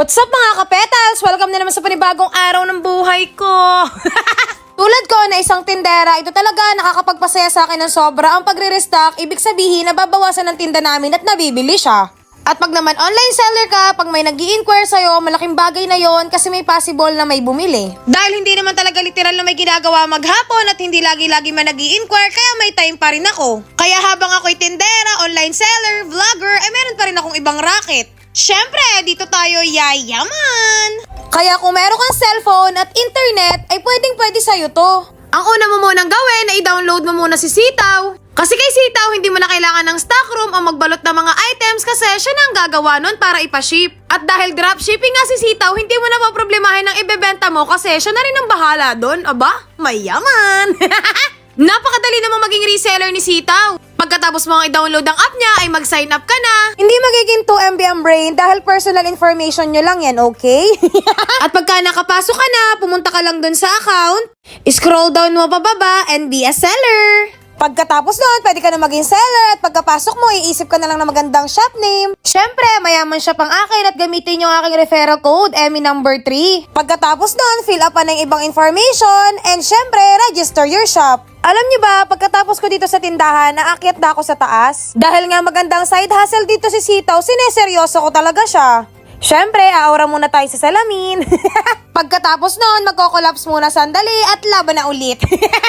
What's up mga kapetals? Welcome na naman sa panibagong araw ng buhay ko. Tulad ko na isang tindera, ito talaga nakakapagpasaya sa akin ng sobra ang pagre-restock. Ibig sabihin, nababawasan ng tinda namin at nabibili siya. At pag naman online seller ka, pag may nag inquire sa'yo, malaking bagay na yon kasi may possible na may bumili. Dahil hindi naman talaga literal na may ginagawa maghapon at hindi lagi-lagi man nag inquire kaya may time pa rin ako. Kaya habang ako'y tindera, online seller, vlogger, ay meron pa rin akong ibang racket. Siyempre, dito tayo yayaman! Kaya kung meron kang cellphone at internet, ay pwedeng pwede sa'yo to. Ang una mo munang gawin ay i-download mo muna si Sitaw. Kasi kay Sitaw, hindi mo na kailangan ng stockroom o magbalot ng mga items kasi siya na ang gagawa nun para ipaship. At dahil dropshipping nga si Sitaw, hindi mo na maproblemahin ng ibebenta mo kasi siya na rin ang bahala doon. Aba, mayaman! Napakadali namang maging reseller ni Sitaw. Pagkatapos mo ang i-download ang app niya, ay mag-sign up ka na. Hindi magiging 2MB ang brain dahil personal information nyo lang yan, okay? At pagka nakapasok ka na, pumunta ka lang dun sa account, scroll down mo pababa, and be a seller. Pagkatapos nun, pwede ka na maging seller at pagkapasok mo, iisip ka na lang ng magandang shop name. Siyempre, mayaman shop ang akin at gamitin yung aking referral code, EMI number 3. Pagkatapos nun, fill up pa ng ibang information and siyempre, register your shop. Alam niyo ba, pagkatapos ko dito sa tindahan, naakyat na ako sa taas. Dahil nga magandang side hustle dito si Sitaw, sineseryoso ko talaga siya. Siyempre, aura muna tayo sa salamin. Pagkatapos noon, magko-collapse muna sandali at laban na ulit.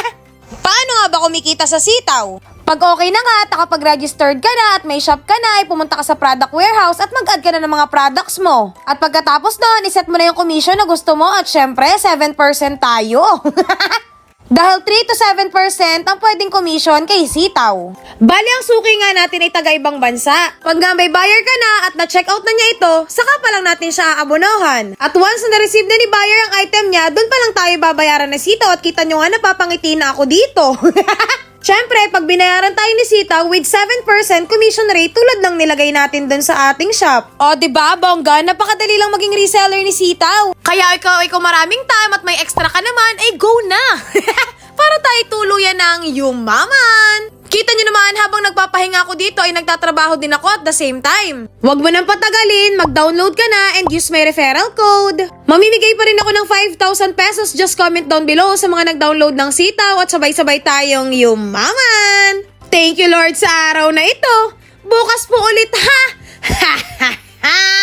Paano nga ba kumikita sa sitaw? Pag okay na nga at nakapag-registered ka na at may shop ka na, ay pumunta ka sa product warehouse at mag-add ka na ng mga products mo. At pagkatapos doon, iset mo na yung commission na gusto mo at syempre, 7% tayo. Dahil 3 to 7% ang pwedeng commission kay sitaw. Bali ang suki nga natin ay taga ibang bansa. Pag nga may buyer ka na at na-check out na niya ito, saka pa lang natin siya aabonohan. At once na na-receive na ni buyer ang item niya, doon pa lang tayo babayaran na sitaw at kita nyo nga napapangiti na ako dito. Siyempre, pag binayaran tayo ni Sita with 7% commission rate tulad ng nilagay natin dun sa ating shop. O, di ba, bongga? Napakadali lang maging reseller ni Sitaw. Kaya ikaw, ikaw maraming time at may extra ka naman, ay go na! Tuluyan ng yumaman. Kita nyo naman, habang nagpapahinga ako dito ay nagtatrabaho din ako at the same time. Huwag mo nang patagalin, mag-download ka na and use my referral code. Mamimigay pa rin ako ng 5,000 pesos, just comment down below sa mga nag-download ng sitaw at sabay-sabay tayong yumaman. Thank you Lord sa araw na ito. Bukas po ulit ha! Ha ha ha!